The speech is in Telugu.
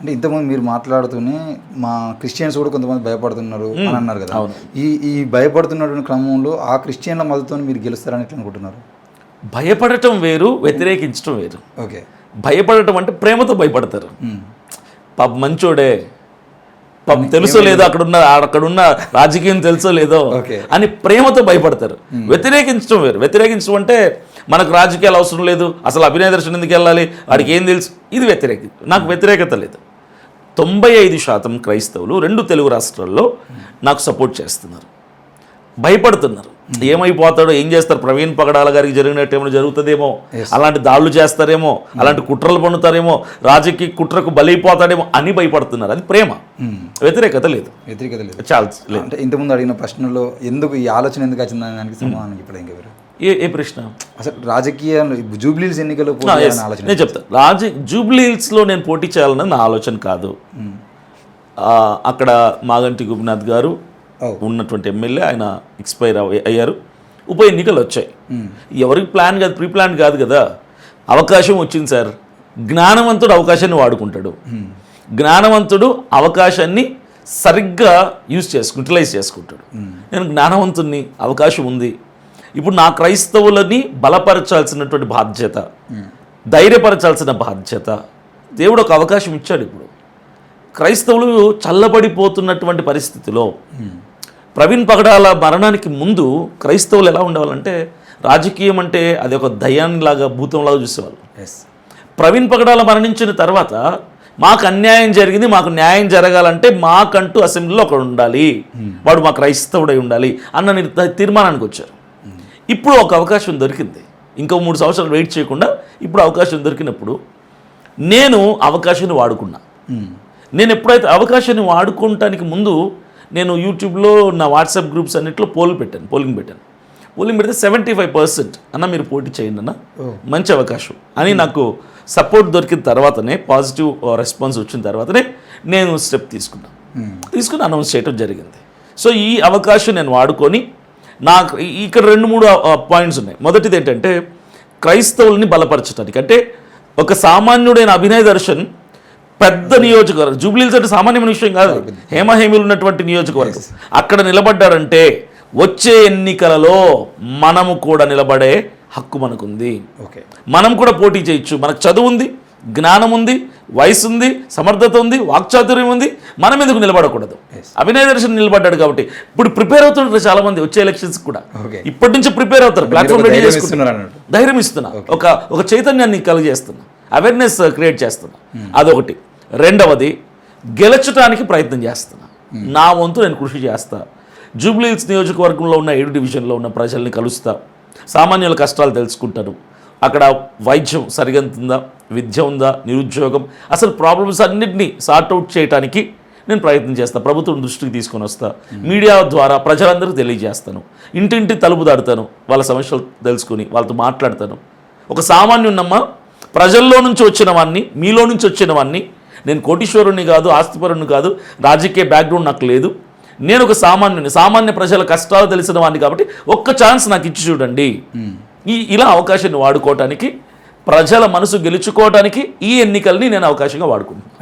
అంటే ఇంతకుముందు మీరు మాట్లాడుతూనే మా క్రిస్టియన్స్ కూడా కొంతమంది భయపడుతున్నారు అని అన్నారు కదా. ఈ ఈ భయపడుతున్నటువంటి క్రమంలో ఆ క్రిస్టియన్ల మద్దతుతో మీరు గెలుస్తారని ఎట్లా అనుకుంటున్నారు? భయపడటం వేరు వ్యతిరేకించడం వేరు. ఓకే. భయపడటం అంటే ప్రేమతో భయపడతారు. పాప మంచోడే. పాపం తెలుసో లేదో అక్కడున్న అక్కడున్న రాజకీయం తెలుసో లేదో ఓకే. అని ప్రేమతో భయపడతారు. వ్యతిరేకించడం వేరు. వ్యతిరేకించడం అంటే మనకు రాజకీయాలు అవసరం లేదు. అసలు అభినయ దర్శనం ఎందుకు వెళ్ళాలి? వాడికి ఏం తెలుసు? ఇది వ్యతిరేక నాకు వ్యతిరేకత లేదు. తొంభై ఐదు శాతం క్రైస్తవులు రెండు తెలుగు రాష్ట్రాల్లో నాకు సపోర్ట్ చేస్తున్నారు. భయపడుతున్నారు. ఏమైపోతాడో ఏం చేస్తారు? ప్రవీణ్ పగడాల గారికి జరిగినట్టు ఏమైనా జరుగుతుందేమో? అలాంటి దాడులు చేస్తారేమో? అలాంటి కుట్రలు పన్నుతారేమో? రాజకీయ కుట్రకు బలైపోతాడేమో అని భయపడుతున్నారు. అది ప్రేమ. వ్యతిరేకత లేదు. వ్యతిరేకత లేదు. చాలా అంటే ఇంతకుముందు అడిగిన ప్రశ్నలో ఎందుకు ఈ ఆలోచన ఎందుకు వచ్చిందని దానికి సమాధానం ఇప్పుడు ఇంకా ఏ ఏ ప్రశ్న? అసలు రాజకీయ జూబ్లీస్ ఎన్నికలు ఆలోచన నేను చెప్తా. రాజ జూబ్లీహిల్స్లో నేను పోటీ చేయాలన్నది నా ఆలోచన కాదు. అక్కడ మాగంటి గోపినాథ్ గారు. ఉన్నటువంటి ఎమ్మెల్యే ఆయన ఎక్స్పైర్ అయ్యారు. ఉప ఎన్నికలు వచ్చాయి. ఎవరికి ప్లాన్ కాదు ప్రీ ప్లాన్ కాదు కదా. అవకాశం వచ్చింది సార్. జ్ఞానవంతుడు అవకాశాన్ని వాడుకుంటాడు. జ్ఞానవంతుడు అవకాశాన్ని సరిగ్గా యూజ్ చేసుకు యూటిలైజ్ చేసుకుంటాడు. నేను జ్ఞానవంతుణ్ణి అవకాశం ఉంది. ఇప్పుడు నా క్రైస్తవులని బలపరచాల్సినటువంటి బాధ్యత ధైర్యపరచాల్సిన బాధ్యత దేవుడు ఒక అవకాశం ఇచ్చాడు ఇప్పుడు. క్రైస్తవులు చల్లబడిపోతున్నటువంటి పరిస్థితిలో ప్రవీణ్ పగడాల మరణానికి ముందు క్రైస్తవులు ఎలా ఉండేవాళ్ళంటే రాజకీయం అంటే అది ఒక దయ్యాన్నిలాగా భూతంలాగా చూసేవాళ్ళు. ఎస్ ప్రవీణ్ పగడాల మరణించిన తర్వాత మాకు అన్యాయం జరిగింది మాకు న్యాయం జరగాలంటే మాకంటూ అసెంబ్లీలో ఒకడు ఉండాలి. వాడు మా క్రైస్తవుడై ఉండాలి అన్న తీర్మానానికి వచ్చారు. ఇప్పుడు ఒక అవకాశం దొరికింది. ఇంకో మూడు సంవత్సరాలు వెయిట్ చేయకుండా ఇప్పుడు అవకాశం దొరికినప్పుడు నేను అవకాశాన్ని వాడుకున్నా. నేను ఎప్పుడైతే అవకాశాన్ని వాడుకోవటానికి ముందు నేను యూట్యూబ్లో నా వాట్సాప్ గ్రూప్స్ అన్నింటిలో పోల్ పెట్టాను పోలింగ్ పెట్టాను. పోలింగ్ పెడితే సెవెంటీ ఫైవ్ పర్సెంట్ అన్న మీరు పోటీ చేయండి అన్న. మంచి అవకాశం అని నాకు సపోర్ట్ దొరికిన తర్వాతనే పాజిటివ్ రెస్పాన్స్ వచ్చిన తర్వాతనే నేను స్టెప్ తీసుకున్నాను తీసుకుని అనౌన్స్ చేయడం జరిగింది. సో ఈ అవకాశం నేను వాడుకొని నాకు ఇక్కడ రెండు మూడు పాయింట్స్ ఉన్నాయి. మొదటిది ఏంటంటే క్రైస్తవుల్ని బలపరచడానికి అంటే ఒక సామాన్యుడైన అభినయ్ దర్శన్ పెద్ద నియోజకవర్గం జూబ్లీల్స్ అంటే సామాన్యమైన విషయం కాదు. హేమహేమిలు ఉన్నటువంటి నియోజకవర్గం. అక్కడ నిలబడ్డారంటే వచ్చే ఎన్నికలలో మనము కూడా నిలబడే హక్కు మనకుంది. ఓకే మనం కూడా పోటీ చేయొచ్చు. మనకు చదువు ఉంది జ్ఞానం ఉంది వయసు ఉంది సమర్థత ఉంది వాక్చాతుర్యం ఉంది మనం ఎందుకు నిలబడకూడదు అభినయ దర్శన్ నిలబడ్డాడు కాబట్టి ఇప్పుడు ప్రిపేర్ అవుతుంటారు చాలా మంది వచ్చే ఎలక్షన్స్ కూడా. ఇప్పటి నుంచి ప్రిపేర్ అవుతారు ప్లాట్ఫామ్ రెడీ అన్నట్టు. ధైర్యం ఇస్తున్నా. ఒక ఒక చైతన్యాన్ని కలుగజేస్తున్నా. అవేర్నెస్ క్రియేట్ చేస్తున్నా. అదొకటి. రెండవది గెలచడానికి ప్రయత్నం చేస్తున్నా. నా వంతు నేను కృషి చేస్తా. జూబ్లీహిల్స్ నియోజకవర్గంలో ఉన్న ఏడు డివిజన్లో ఉన్న ప్రజల్ని కలుస్తా. సామాన్యుల కష్టాలు తెలుసుకుంటాను. అక్కడ వైద్యం సరిగంతుందా? విద్య ఉందా? నిరుద్యోగం? అసలు ప్రాబ్లమ్స్ అన్నింటినీ సార్ట్అవుట్ చేయడానికి నేను ప్రయత్నం చేస్తాను ప్రభుత్వం దృష్టికి తీసుకొని వస్తా. మీడియా ద్వారా ప్రజలందరికీ తెలియజేస్తాను. ఇంటింటి తలుపు దాడుతాను వాళ్ళ సమస్యలు తెలుసుకుని వాళ్ళతో మాట్లాడతాను. ఒక సామాన్యున్నమ్మ ప్రజల్లో నుంచి వచ్చిన వాడిని మీలో నుంచి వచ్చిన వాడిని నేను కోటీశ్వరుణ్ణి కాదు ఆస్తిపరుణ్ణి కాదు రాజకీయ బ్యాక్గ్రౌండ్ నాకు లేదు. నేను ఒక సామాన్యుని సామాన్య ప్రజల కష్టాలు తెలిసిన వాడిని కాబట్టి ఒక్క ఛాన్స్ నాకు ఇచ్చి చూడండి. ఈ ఇలా అవకాశాన్ని వాడుకోవటానికి ప్రజల మనసు గెలుచుకోవటానికి ఈ ఎన్నికల్ని నేను అవకాశంగా వాడుకుంటున్నాను.